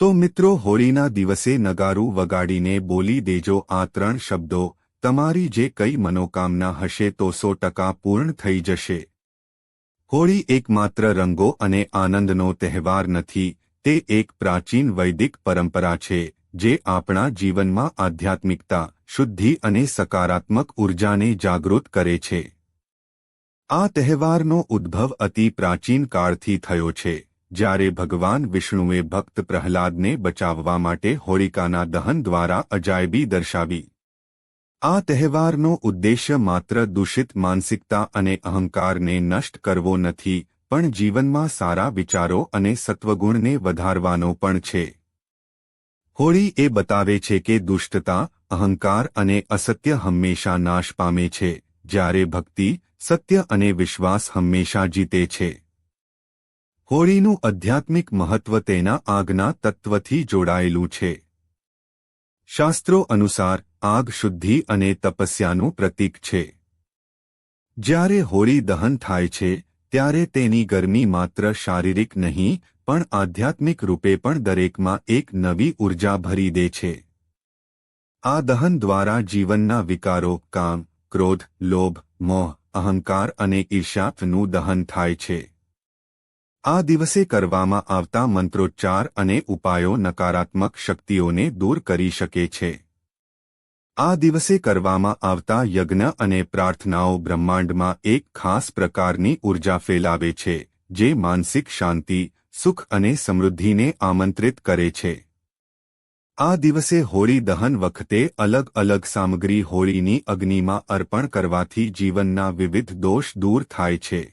તો મિત્રો હોળીના દિવસે નગારું વગાડીને બોલી દેજો આ ત્રણ શબ્દો, તમારી જે કઈ મનોકામના હશે તો સો ટકા પૂર્ણ થઈ જશે. હોળી એકમાત્ર રંગો અને આનંદનો તહેવાર નથી, તે એક પ્રાચીન વૈદિક પરંપરા છે, જે આપણા જીવનમાં આધ્યાત્મિકતા, શુદ્ધિ અને સકારાત્મક ઉર્જાને જાગૃત કરે છે. આ તહેવારનો ઉદ્ભવ અતિ પ્રાચીન કાળથી થયો છે. જ્યારે ભગવાન વિષ્ણુએ ભક્ત પ્રહલાદને બચાવવા માટે હોળિકાના દહન દ્વારા અજાયબી દર્શાવી. આ તહેવારનો ઉદ્દેશ્ય માત્ર દૂષિત માનસિકતા અને અહંકારને નષ્ટ કરવો નથી, પણ જીવનમાં સારા વિચારો અને સત્વગુણને વધારવાનો પણ છે. હોળી એ બતાવે છે કે દુષ્ટતા, અહંકાર અને અસત્ય હંમેશા નાશ પામે છે, જ્યારે ભક્તિ, સત્ય અને વિશ્વાસ હંમેશા જીતે છે. હોળીનું આધ્યાત્મિક મહત્વ તેના આગના તત્વથી જોડાયેલું છે. શાસ્ત્રો અનુસાર આગ શુદ્ધિ અને તપસ્યાનું પ્રતીક છે. જ્યારે હોળી દહન થાય છે, ત્યારે તેની ગરમી માત્ર શારીરિક નહીં, પણ આધ્યાત્મિક રૂપે પણ દરેકમાં એક નવી ઊર્જા ભરી દે છે. આ દહન દ્વારા જીવનના વિકારો, કામ, ક્રોધ, લોભ, મોહ, અહંકાર અને ઈર્ષાનું દહન થાય છે. આ દિવસે કરવામાં આવતા મંત્રોચ્ચાર અને ઉપાયો નકારાત્મક શક્તિઓને દૂર કરી શકે છે. આ દિવસે કરવામાં આવતા યજ્ઞ અને પ્રાર્થનાઓ બ્રહ્માંડમાં એક ખાસ પ્રકારની ઊર્જા ફેલાવે છે, જે માનસિક શાંતિ, સુખ અને સમૃદ્ધિને આમંત્રિત કરે છે. આ દિવસે હોળી દહન વખતે અલગ અલગ સામગ્રી હોળીની અગ્નિમાં અર્પણ કરવાથી જીવનના વિવિધ દોષ દૂર થાય છે.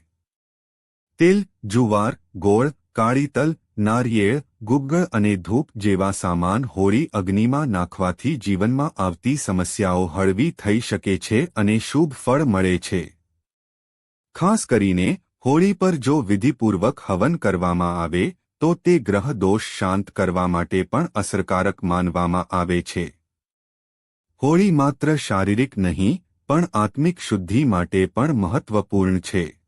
તેલ જુવાર, ગોળ, કાળી તલ, નારિયેળ, ગુગ્ગળ અને ધૂપ જેવા સામાન હોળી અગ્નિમાં નાખવાથી જીવનમાં આવતી સમસ્યાઓ હળવી થઈ શકે છે અને શુભ ફળ મળે છે. ખાસ કરીને, હોળી પર જો વિધિપૂર્વક હવન કરવામાં આવે, તો તે ગ્રહ દોષ શાંત કરવા માટે પણ અસરકારક માનવામાં આવે છે. હોળી માત્ર શારીરિક નહીં, પણ આત્મિક શુદ્ધિ માટે પણ મહત્વપૂર્ણ છે.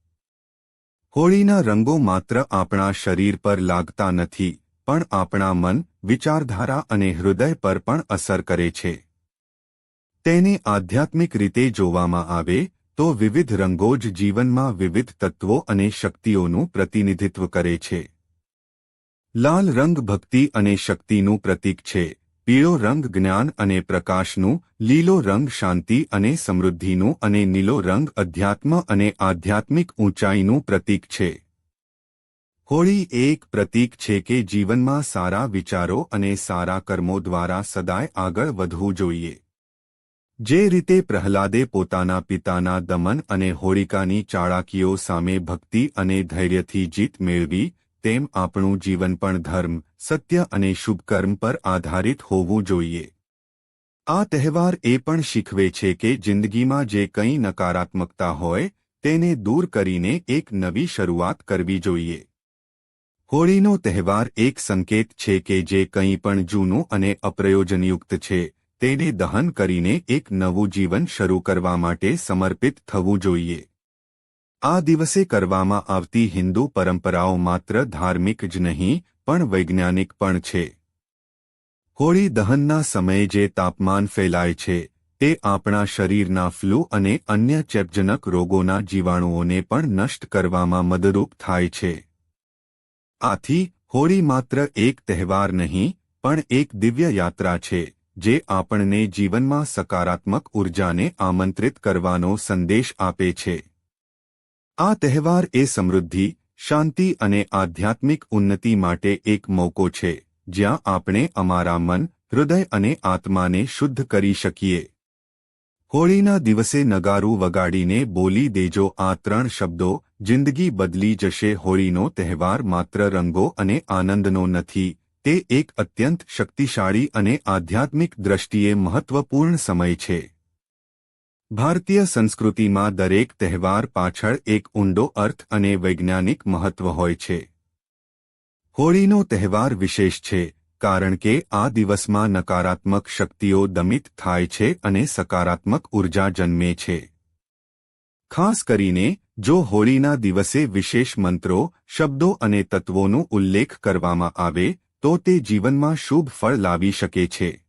હોળીના રંગો માત્ર આપણા શરીર પર લાગતા નથી, પણ આપણા મન, વિચારધારા અને હૃદય પર પણ અસર કરે છે. તેને આધ્યાત્મિક રીતે જોવામાં આવે, તો વિવિધ રંગો જ જીવનમાં વિવિધ તત્વો અને શક્તિઓનું પ્રતિનિધિત્વ કરે છે. લાલ રંગ ભક્તિ અને શક્તિનું પ્રતીક છે. પીળો રંગ જ્ઞાન અને પ્રકાશનું, લીલો રંગ શાંતિ અને સમૃદ્ધિનું અને નીલો રંગ અધ્યાત્મ અને આધ્યાત્મિક ઊંચાઈનું પ્રતીક છે. હોળી એક પ્રતીક છે કે જીવનમાં સારા વિચારો અને સારા કર્મો દ્વારા સદાય આગળ વધવું જોઈએ. જે રીતે પ્રહલાદે પોતાના પિતાના દમન અને હોળિકાની ચાળાકીઓ સામે ભક્તિ અને ધૈર્યથી જીત મેળવી, તેમ આપણું જીવન પણ ધર્મ સત્ય અને શુભકર્મ પર આધારિત હોવું જોઈએ. આ તહેવાર એ પણ શીખવે છે કે જિંદગીમાં જે કંઈ નકારાત્મકતા હોય, તેને દૂર કરીને એક નવી શરૂઆત કરવી જોઈએ. હોળીનો તહેવાર એક સંકેત છે કે જે કંઈ પણ જૂનું અને અપ્રયોજનયુક્ત છે, તેને દહન કરીને એક નવું જીવન શરૂ કરવા માટે સમર્પિત થવું જોઈએ. આ દિવસે કરવામાં આવતી હિન્દુ પરંપરાઓ માત્ર ધાર્મિક જ નહીં પણ વૈજ્ઞાનિક પણ છે. હોળી દહનના સમયે જે તાપમાન ફેલાય છે, તે આપણા શરીરના ફ્લૂ અને અન્ય ચેપજનક રોગોના જીવાણુઓને પણ નષ્ટ કરવામાં મદદરૂપ થાય છે. આથી, હોળી માત્ર એક તહેવાર નહીં, પણ એક દિવ્ય યાત્રા છે, જે આપણને જીવનમાં સકારાત્મક ઉર્જાને આમંત્રિત કરવાનો સંદેશ આપે છે. આ તહેવાર એ સમૃદ્ધિ શાંતિ અને આધ્યાત્મિક ઉન્નતિ માટે એક મોકો છે, જ્યાં આપણે અમારા મન, હૃદય અને આત્માને શુદ્ધ કરી શકીએ. હોળીના દિવસે નગારું વગાડીને બોલી દેજો આ ત્રણ શબ્દો, જિંદગી બદલી જશે હોળીનો તહેવાર માત્ર રંગો અને આનંદનો નથી, તે એક અત્યંત શક્તિશાળી અને આધ્યાત્મિક દ્રષ્ટિએ મહત્વપૂર્ણ સમય છે. ભારતીય સંસ્કૃતિમાં દરેક તહેવાર પાછળ એક ઊંડો અર્થ અને વૈજ્ઞાનિક મહત્વ હોય છે. હોળીનો તહેવાર વિશેષ છે, કારણ કે આ દિવસમાં નકારાત્મક શક્તિઓ દમિત થાય છે અને સકારાત્મક ઊર્જા જન્મે છે. ખાસ કરીને, જો હોળીના દિવસે વિશેષ મંત્રો, શબ્દો અને તત્વોનો ઉલ્લેખ કરવામાં આવે, તો તે જીવનમાં શુભ ફળ લાવી શકે છે.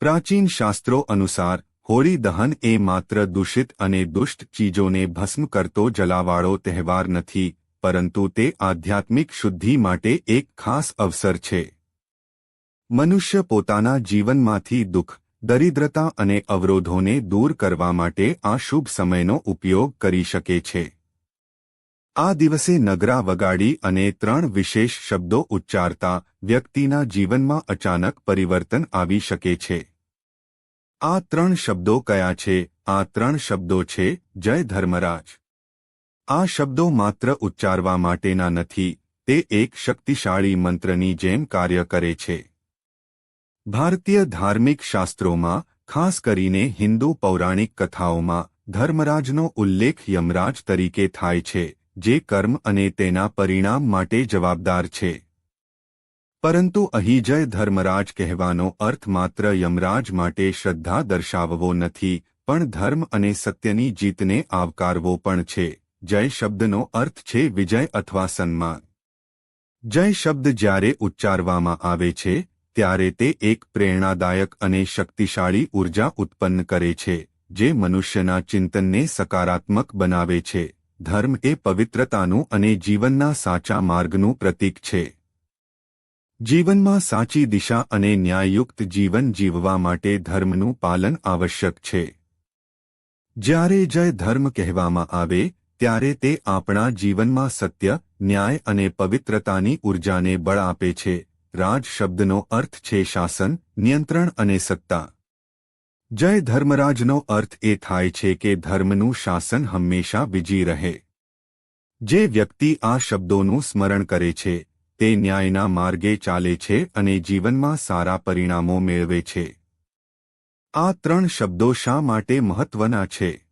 પ્રાચીન શાસ્ત્રો અનુસાર હોળી દહન એ માત્ર દૂષિત અને દુષ્ટ ચીજોને ભસ્મ કરતો જલાવાળો તહેવાર નથી, પરંતુ તે આધ્યાત્મિક શુદ્ધિ માટે એક ખાસ અવસર છે. મનુષ્ય પોતાના જીવનમાંથી દુઃખ, દરિદ્રતા અને અવરોધોને દૂર કરવા માટે આ શુભ સમયનો ઉપયોગ કરી શકે છે. આ દિવસે નગરા વગાડી અને ત્રણ વિશેષ શબ્દો ઉચ્ચારતા વ્યક્તિના જીવનમાં અચાનક પરિવર્તન આવી શકે છે. આ ત્રણ શબ્દો કયા છે? આ ત્રણ શબ્દો છે, જય ધર્મરાજ. આ શબ્દો માત્ર ઉચ્ચારવા માટેના નથી, તે એક શક્તિશાળી મંત્રની જેમ કાર્ય કરે છે. ભારતીય ધાર્મિક શાસ્ત્રોમાં, ખાસ કરીને હિન્દુ પૌરાણિક કથાઓમાં, ધર્મરાજનો ઉલ્લેખ યમરાજ તરીકે થાય છે, જે કર્મ અને તેના પરિણામ માટે જવાબદાર છે. પરંતુ અહીં જય ધર્મરાજ કહેવાનો અર્થ માત્ર યમરાજ માટે શ્રદ્ધા દર્શાવવો નથી, પણ ધર્મ અને સત્યની જીતને આવકારવો પણ છે. જય શબ્દનો અર્થ છે વિજય અથવા સન્માન. જય શબ્દ જ્યારે ઉચ્ચારવામાં આવે છે, ત્યારે તે એક પ્રેરણાદાયક અને શક્તિશાળી ઊર્જા ઉત્પન્ન કરે છે, જે મનુષ્યના ચિંતનને સકારાત્મક બનાવે છે. ધર્મ એ પવિત્રતાનું અને જીવનના સાચા માર્ગનું પ્રતીક છે. જીવનમાં સાચી દિશા અને ન્યાયયુક્ત જીવન જીવવા માટે ધર્મનું પાલન આવશ્યક છે. જ્યારે જય ધર્મ કહેવામાં આવે, ત્યારે તે આપણા જીવનમાં સત્ય, ન્યાય અને પવિત્રતાની ઉર્જાને બળ આપે છે. રાજ શબ્દનો અર્થ છે શાસન, નિયંત્રણ અને સત્તા. જય ધર્મરાજનો અર્થ એ થાય છે કે ધર્મનું શાસન હંમેશા વિજી રહે. જે વ્યક્તિ આ શબ્દોનું સ્મરણ કરે છે તે ન્યાયના માર્ગે ચાલે છે અને જીવનમાં સારા પરિણામો મેળવે છે. આ ત્રણ શબ્દો શા માટે મહત્વના છે?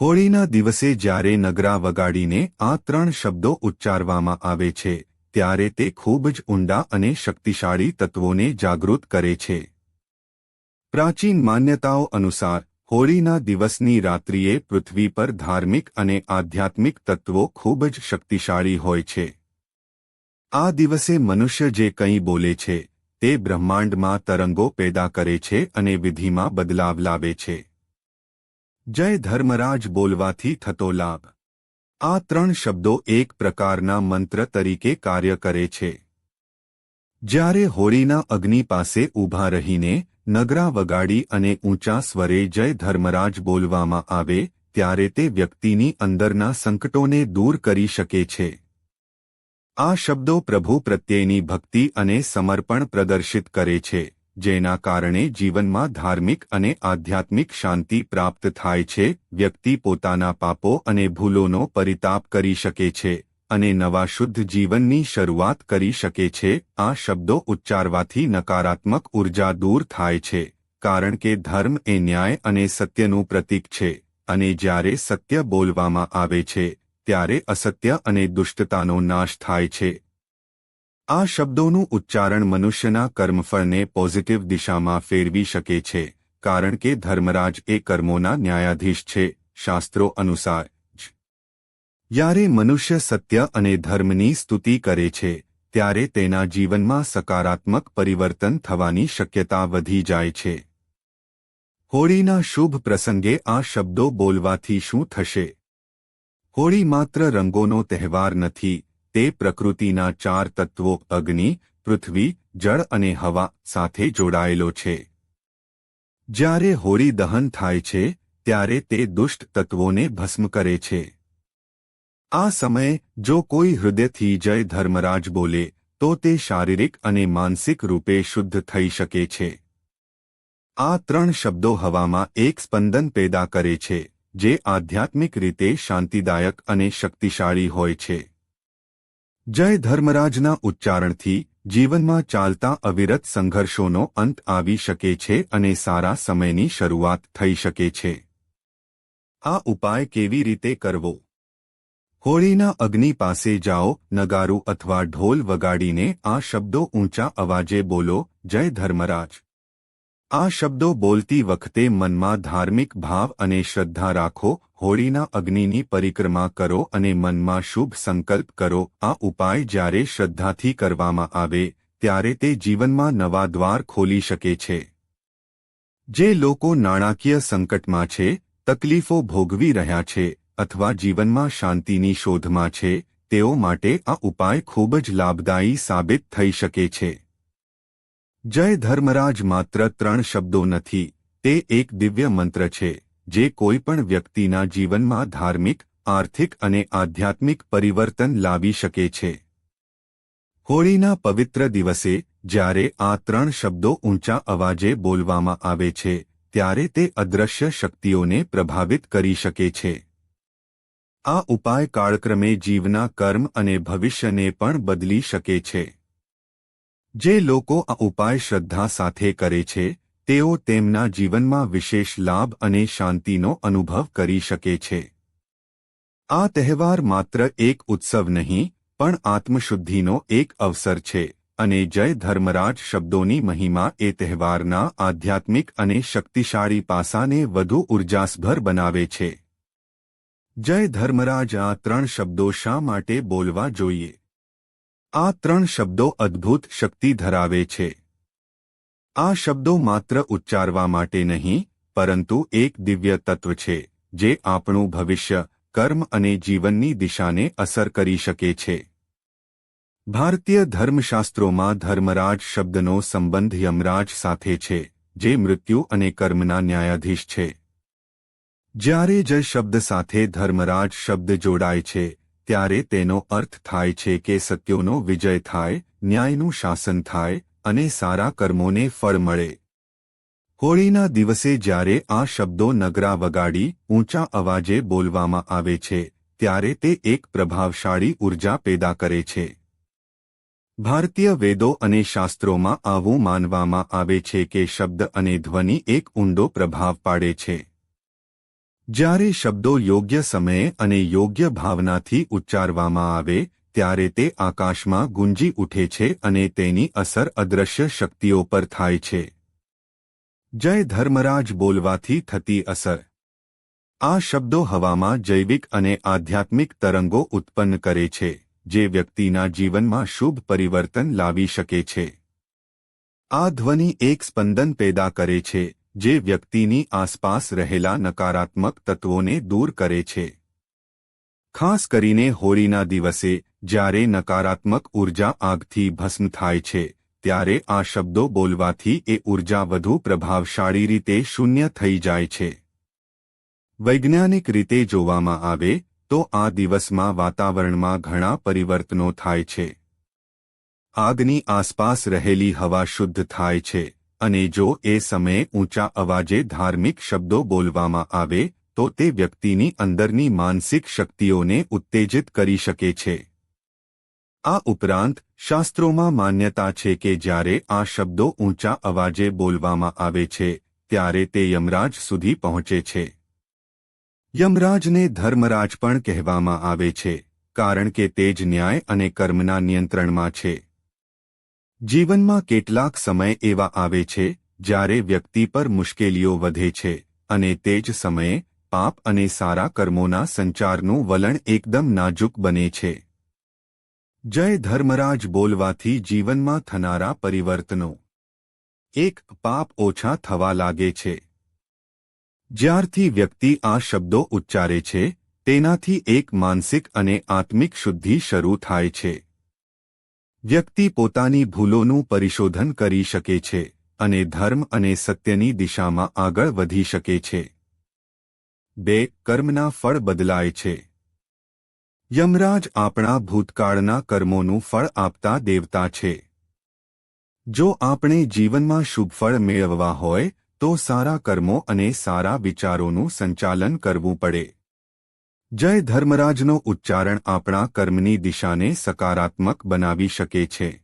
હોળીના દિવસે જ્યારે નગરા વગાડીને આ ત્રણ શબ્દો ઉચ્ચારવામાં આવે છે, ત્યારે તે ખૂબ જ ઊંડા અને શક્તિશાળી તત્વોને જાગૃત કરે છે. પ્રાચીન માન્યતાઓ અનુસાર, હોળીના દિવસની રાત્રિએ પૃથ્વી પર ધાર્મિક અને આધ્યાત્મિક તત્વો ખૂબ જ શક્તિશાળી હોય છે. આ દિવસે મનુષ્ય જે કંઈ બોલે છે, તે બ્રહ્માંડમાં તરંગો પેદા કરે છે અને વિધિમાં બદલાવ લાવે છે. જય ધર્મરાજ બોલવાથી થતો લાભ. આ ત્રણ શબ્દો એક પ્રકારના મંત્ર તરીકે કાર્ય કરે છે. જ્યારે હોળીના અગ્નિ પાસે ઊભા રહીને નગરા વગાડી અને ઊંચા સ્વરે જય ધર્મરાજ બોલવામાં આવે, ત્યારે તે વ્યક્તિની અંદરના સંકટોને દૂર કરી શકે છે. આ શબ્દો પ્રભુ પ્રત્યેની ભક્તિ અને સમર્પણ પ્રદર્શિત કરે છે, જેના કારણે જીવનમાં ધાર્મિક અને આધ્યાત્મિક શાંતિ પ્રાપ્ત થાય છે, વ્યક્તિ પોતાના પાપો અને ભૂલોનો પરિતાપ કરી શકે છે, અને નવા શુદ્ધ જીવનની શરૂઆત કરી શકે છે, આ શબ્દો ઉચ્ચારવાથી નકારાત્મક ઊર્જા દૂર થાય છે, કારણ કે ધર્મ એ ન્યાય અને સત્યનું પ્રતીક છે, અને જ્યારે સત્ય બોલવામાં આવે છે ત્યારે અસત્ય અને દુષ્ટતાનો નાશ થાય છે. આ શબ્દોનું ઉચ્ચારણ મનુષ્યના કર્મફળને પોઝિટિવ દિશામાં ફેરવી શકે છે, કારણ કે ધર્મરાજ એ કર્મોના ન્યાયાધીશ છે, શાસ્ત્રો અનુસાર. જ્યારે મનુષ્ય સત્ય અને ધર્મની સ્તુતિ કરે છે, ત્યારે તેના જીવનમાં સકારાત્મક પરિવર્તન થવાની શક્યતા વધી જાય છે. હોળીના શુભ પ્રસંગે આ શબ્દો બોલવાથી શું થશે? હોળી માત્ર રંગોનો તહેવાર નથી, તે પ્રકૃતિના ચાર તત્વો અગ્નિ, પૃથ્વી, જળ અને હવા સાથે જોડાયેલો છે. જ્યારે હોળી દહન થાય છે, ત્યારે તે દુષ્ટ તત્વોને ભસ્મ કરે છે. આ સમયે જો કોઈ હૃદયથી જય ધર્મરાજ બોલે, તો તે શારીરિક અને માનસિક રૂપે શુદ્ધ થઈ શકે છે. આ ત્રણ શબ્દો હવામાં એક સ્પંદન પેદા કરે છે. જે આધ્યાત્મિક રીતે શાંતિદાયક અને શક્તિશાળી હોય છે. જય ધર્મરાજના ઉચ્ચારણથી જીવનમાં ચાલતા અવિરત સંઘર્ષોનો અંત આવી શકે છે અને સારા સમયની શરૂઆત થઈ શકે છે. આ ઉપાય કેવી રીતે કરવો? હોળીના અગ્નિ પાસે જાઓ, નગારું અથવા ઢોલ વગાડીને આ શબ્દો ઊંચા અવાજે બોલો, જય ધર્મરાજ. આ શબ્દો બોલતી વખતે મનમાં ધાર્મિક ભાવ અને શ્રદ્ધા રાખો, હોળીના અગ્નિની પરિક્રમા કરો અને મનમાં શુભ સંકલ્પ કરો. આ ઉપાય જ્યારે શ્રદ્ધાથી કરવામાં આવે, ત્યારે તે જીવનમાં નવા દ્વાર ખોલી શકે છે. જે લોકો નાણાકીય સંકટમાં છે, તકલીફો ભોગવી રહ્યા છે અથવા જીવનમાં શાંતિની શોધમાં છે, તેઓ માટે આ ઉપાય ખૂબ જ લાભદાયી સાબિત થઈ શકે છે. જય ધર્મરાજ માત્ર ત્રણ શબ્દો નથી, તે એક દિવ્ય મંત્ર છે, જે કોઈ પણ વ્યક્તિના જીવનમાં ધાર્મિક, આર્થિક અને આધ્યાત્મિક પરિવર્તન લાવી શકે છે. હોળીના પવિત્ર દિવસે, જ્યારે આ ત્રણ શબ્દો ઊંચા અવાજે બોલવામાં આવે છે, ત્યારે તે અદૃશ્ય શક્તિઓને પ્રભાવિત કરી શકે છે. આ ઉપાય કાળક્રમે જીવના કર્મ અને ભવિષ્યને પણ બદલી શકે છે. જે લોકો આ ઉપાય શ્રદ્ધા સાથે કરે છે, તેઓ તેમના જીવનમાં વિશેષ લાભ અને શાંતિનો અનુભવ કરી શકે છે. આ તહેવાર માત્ર એક ઉત્સવ નહીં, પણ આત્મશુદ્ધિનો એક અવસર છે, અને જય ધર્મરાજ શબ્દોની મહિમા એ તહેવારના આધ્યાત્મિક અને શક્તિશાળી પાસાને વધુ ઉર્જાસભર બનાવે છે. જય ધર્મરાજ આ ત્રણ શબ્દો શા માટે બોલવા જોઈએ? આ ત્રણ શબ્દો અદ્ભુત શક્તિ ધરાવે છે. આ શબ્દો માત્ર ઉચ્ચારવા માટે નહીં, પરંતુ એક દિવ્ય તત્વ છે, જે આપણું ભવિષ્ય, કર્મ અને જીવનની દિશાને અસર કરી શકે છે. ભારતીય ધર્મશાસ્ત્રોમાં ધર્મરાજ શબ્દનો સંબંધ યમરાજ સાથે છે, જે મૃત્યુ અને કર્મના ન્યાયાધીશ છે. જ્યારે જ શબ્દ સાથે ધર્મરાજ શબ્દ જોડાય છે ત્યારે તેનો અર્થ થાય છે કે સત્યોનો વિજય થાય, ન્યાયનું શાસન થાય અને સારા કર્મોને ફળ મળે. હોળીના દિવસે જ્યારે આ શબ્દો નગરા વગાડી, ઊંચા અવાજે બોલવામાં આવે છે, ત્યારે તે એક પ્રભાવશાળી ઊર્જા પેદા કરે છે. ભારતીય વેદો અને શાસ્ત્રોમાં આવું માનવામાં આવે છે કે શબ્દ અને ધ્વનિ એક ઊંડો પ્રભાવ પાડે છે. જ્યારે શબ્દો યોગ્ય સમયે અને યોગ્ય ભાવનાથી ઉચ્ચારવામાં આવે, ત્યારે તે આકાશમાં ગુંજી ઉઠે છે અને તેની અસર અદ્રશ્ય શક્તિઓ પર થાય છે. જય ધર્મરાજ બોલવાથી થતી અસર. આ શબ્દો હવામાં જૈવિક અને આધ્યાત્મિક તરંગો ઉત્પન્ન કરે છે, જે વ્યક્તિના જીવનમાં શુભ પરિવર્તન લાવી શકે છે. આ ધ્વનિ એક સ્પંદન પેદા કરે છે જે વ્યક્તિની આસપાસ રહેલા નકારાત્મક તત્વોને દૂર કરે છે. ખાસ કરીને હોળીના દિવસે, જ્યારે નકારાત્મક ઊર્જા આગથી ભસ્મ થાય છે, ત્યારે આ શબ્દો બોલવાથી એ ઊર્જા વધુ પ્રભાવશાળી રીતે શૂન્ય થઈ જાય છે. વૈજ્ઞાનિક રીતે જોવામાં આવે, તો આ દિવસમાં વાતાવરણમાં ઘણા પરિવર્તનો થાય છે. આગની આસપાસ રહેલી હવા શુદ્ધ થાય છે. અને જો એ સમયે ઊંચા અવાજે ધાર્મિક શબ્દો બોલવામાં આવે, તો તે વ્યક્તિની અંદરની માનસિક શક્તિઓને ઉત્તેજિત કરી શકે છે. આ ઉપરાંત, શાસ્ત્રોમાં માન્યતા છે કે જ્યારે આ શબ્દો ઊંચા અવાજે બોલવામાં આવે છે, ત્યારે તે યમરાજ સુધી પહોંચે છે. યમરાજને ધર્મરાજ પણ કહેવામાં આવે છે, કારણ કે તે જ ન્યાય અને કર્મના નિયંત્રણમાં છે. જીવનમાં કેટલાક સમય એવા આવે છે, જ્યારે વ્યક્તિ પર મુશ્કેલીઓ વધે છે, અને તે જ સમયે પાપ અને સારા કર્મોના સંચારનું વલણ એકદમ નાજુક બને છે. જય ધર્મરાજ બોલવાથી જીવનમાં થનારા પરિવર્તનો. એક, પાપ ઓછા થવા લાગે છે. જ્યારથી વ્યક્તિ આ શબ્દો ઉચ્ચારે છે, તેનાથી એક માનસિક અને આત્મિક શુદ્ધિ શરૂ થાય છે. વ્યક્તિ પોતાની ભૂલોનું પરિશોધન કરી શકે છે અને ધર્મ અને સત્યની દિશામાં આગળ વધી શકે છે. બે, કર્મના ફળ બદલાય છે. યમરાજ આપણા ભૂતકાળના કર્મોનું ફળ આપતા દેવતા છે. જો આપણે જીવનમાં શુભ ફળ મેળવવા હોય, તો સારા કર્મો અને સારા વિચારોનું સંચાલન કરવું પડે. જય ધર્મરાજનો ઉચ્ચારણ આપણા કર્મની દિશાને સકારાત્મક બનાવી શકે છે.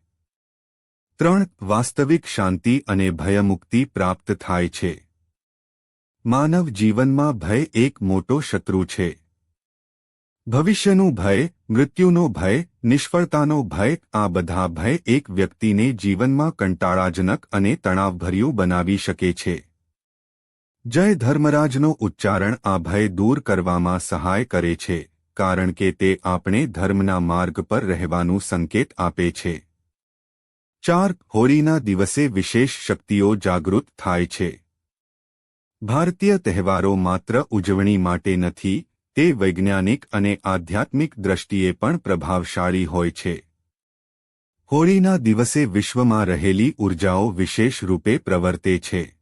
ત્રણ, વાસ્તવિક શાંતિ અને ભયમુક્તિ પ્રાપ્ત થાય છે. માનવ જીવનમાં ભય એક મોટો શત્રુ છે. ભવિષ્યનું ભય, મૃત્યુનો ભય, નિષ્ફળતાનો ભય, આ બધા ભય એક વ્યક્તિને જીવનમાં કંટાળાજનક અને તણાવભર્યું બનાવી શકે છે. જય ધર્મરાજનો ઉચ્ચારણ આ ભય દૂર કરવામાં સહાય કરે છે, કારણ કે તે આપણે ધર્મના માર્ગ પર રહેવાનું સંકેત આપે છે. ચાર, હોળીના દિવસે વિશેષ શક્તિઓ જાગૃત થાય છે. ભારતીય તહેવારો માત્ર ઉજવણી માટે નથી, તે વૈજ્ઞાનિક અને આધ્યાત્મિક દ્રષ્ટિએ પણ પ્રભાવશાળી હોય છે. હોળીના દિવસે વિશ્વમાં રહેલી ઉર્જાઓ વિશેષ રૂપે પ્રવર્તે છે.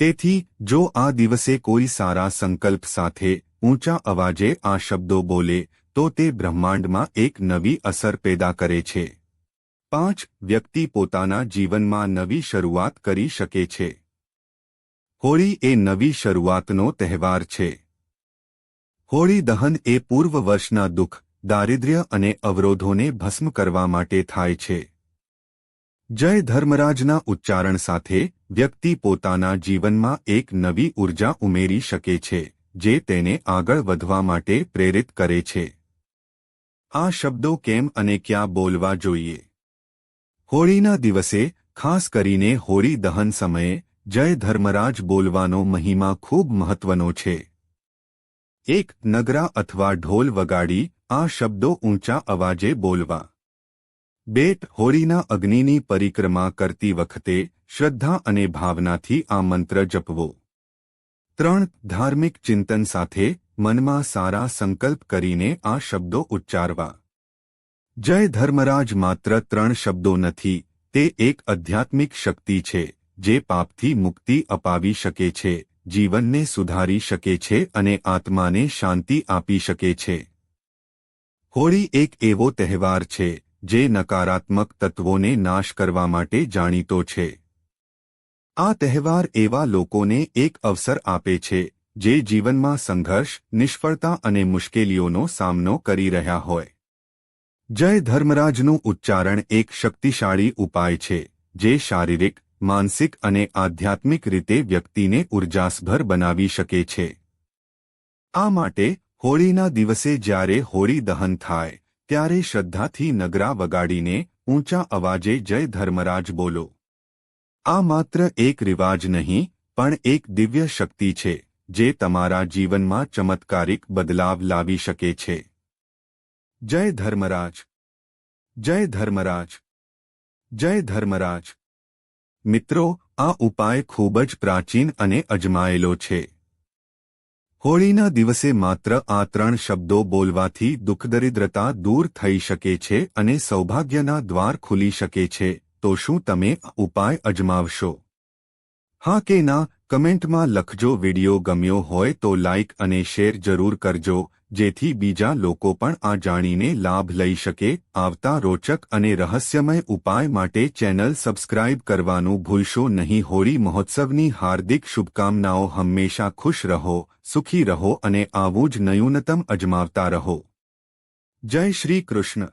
તેથી, જો આ દિવસે કોઈ સારા સંકલ્પ સાથે ઊંચા અવાજે આ શબ્દો બોલે, તો તે બ્રહ્માંડમાં એક નવી અસર પેદા કરે છે. પાંચ, વ્યક્તિ પોતાના જીવનમાં નવી શરૂઆત કરી શકે છે. હોળી એ નવી શરૂઆતનો તહેવાર છે. હોળી દહન એ પૂર્વ વર્ષના દુઃખ, દારિદ્ર્ય અને અવરોધોને ભસ્મ કરવા માટે થાય છે. જય ધર્મરાજના ઉચ્ચારણ સાથે વ્યક્તિ પોતાના જીવનમાં એક નવી ઊર્જા ઉમેરી શકે છે, જે તેને આગળ વધવા માટે પ્રેરિત કરે છે. આ શબ્દો કેમ અને ક્યાં બોલવા જોઈએ? હોળીના દિવસે, ખાસ કરીને હોળી દહન સમયે, જય ધર્મરાજ બોલવાનો મહિમા ખૂબ મહત્વનો છે. એક નગરા અથવા ઢોલ વગાડી, આ શબ્દો ઊંચા અવાજે બોલવા. બેટ હોળીના અગ્નિની પરિક્રમા કરતી વખતે શ્રદ્ધા અને ભાવનાથી આ મંત્ર જપવો. ત્રણ, ધાર્મિક ચિંતન સાથે મનમાં સારા સંકલ્પ કરીને આ શબ્દો ઉચ્ચારવા. જય ધર્મરાજ માત્ર ત્રણ શબ્દો નથી, તે એક આધ્યાત્મિક શક્તિ છે, જે પાપથી મુક્તિ અપાવી શકે છે, જીવનને સુધારી શકે છે અને આત્માને શાંતિ આપી શકે છે. હોળી એક એવો તહેવાર છે જે નકારાત્મક તત્વોને નાશ કરવા માટે જાણીતો છે. આ તહેવાર એવા લોકોને એક અવસર આપે છે, જે જીવનમાં સંઘર્ષ, નિષ્ફળતા અને મુશ્કેલીઓનો સામનો કરી રહ્યા હોય. જય ધર્મરાજનું ઉચ્ચારણ એક શક્તિશાળી ઉપાય છે, જે શારીરિક, માનસિક અને આધ્યાત્મિક રીતે વ્યક્તિને ઉર્જાસભર બનાવી શકે છે. આ માટે હોળીના દિવસે જ્યારે હોળી દહન થાય ત્યારે શ્રદ્ધાથી નગરા વગાડીને ઊંચા અવાજે જય ધર્મરાજ બોલો. આ માત્ર એક રિવાજ નહીં, પણ એક દિવ્ય શક્તિ છે, જે તમારા જીવનમાં ચમત્કારિક બદલાવ લાવી શકે છે. જય ધર્મરાજ. જય ધર્મરાજ. જય ધર્મરાજ. મિત્રો, આ ઉપાય ખૂબ જ પ્રાચીન અને અજમાયેલો છે. હોળીના દિવસે માત્ર આ ત્રણ શબ્દો બોલવાથી દુઃખદરિદ્રતા દૂર થઈ શકે છે અને સૌભાગ્યના દ્વાર ખુલી શકે છે, તો શું તમે ઉપાય અજમાવશો? હા કે ના, કમેન્ટમાં લખજો વિડિયો ગમ્યો હોય તો લાઇક અને શેર જરૂર કરજો. જેથી બીજા લોકો પણ આ જાણીને લાભ લઈ શકે. આવતા રોચક અને રહસ્યમય ઉપાય માટે ચેનલ સબસ્ક્રાઇબ કરવાનું ભૂલશો નહીં. હોળી મહોત્સવની હાર્દિક શુભકામનાઓ હંમેશા ખુશ રહો, સુખી રહો અને આવું જ ન્યૂનતમ અજમાવતા રહો. જય શ્રી કૃષ્ણ.